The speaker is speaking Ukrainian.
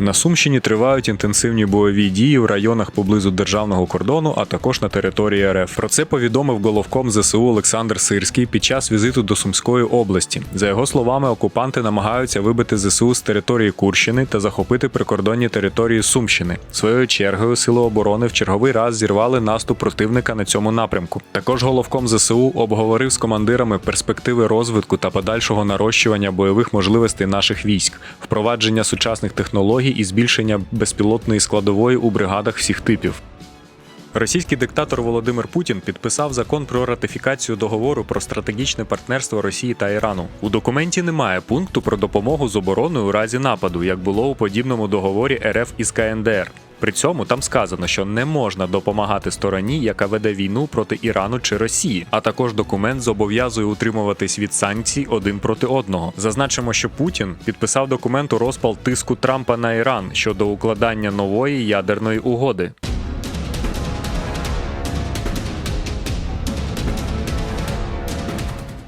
На Сумщині тривають інтенсивні бойові дії в районах поблизу державного кордону, а також на території РФ. Про це повідомив головком ЗСУ Олександр Сирський під час візиту до Сумської області. За його словами, окупанти намагаються вибити ЗСУ з території Курщини та захопити прикордонні території Сумщини. Своєю чергою сили оборони в черговий раз зірвали наступ противника на цьому напрямку. Також головком ЗСУ обговорив з командирами перспективи розвитку та подальшого нарощування бойових можливостей наших військ, впровадження сучасних технологій і збільшення безпілотної складової у бригадах всіх типів. Російський диктатор Володимир Путін підписав закон про ратифікацію договору про стратегічне партнерство Росії та Ірану. У документі немає пункту про допомогу з обороною у разі нападу, як було у подібному договорі РФ із КНДР. При цьому там сказано, що не можна допомагати стороні, яка веде війну проти Ірану чи Росії. А також документ зобов'язує утримуватись від санкцій один проти одного. Зазначимо, що Путін підписав документ у розпал тиску Трампа на Іран щодо укладання нової ядерної угоди.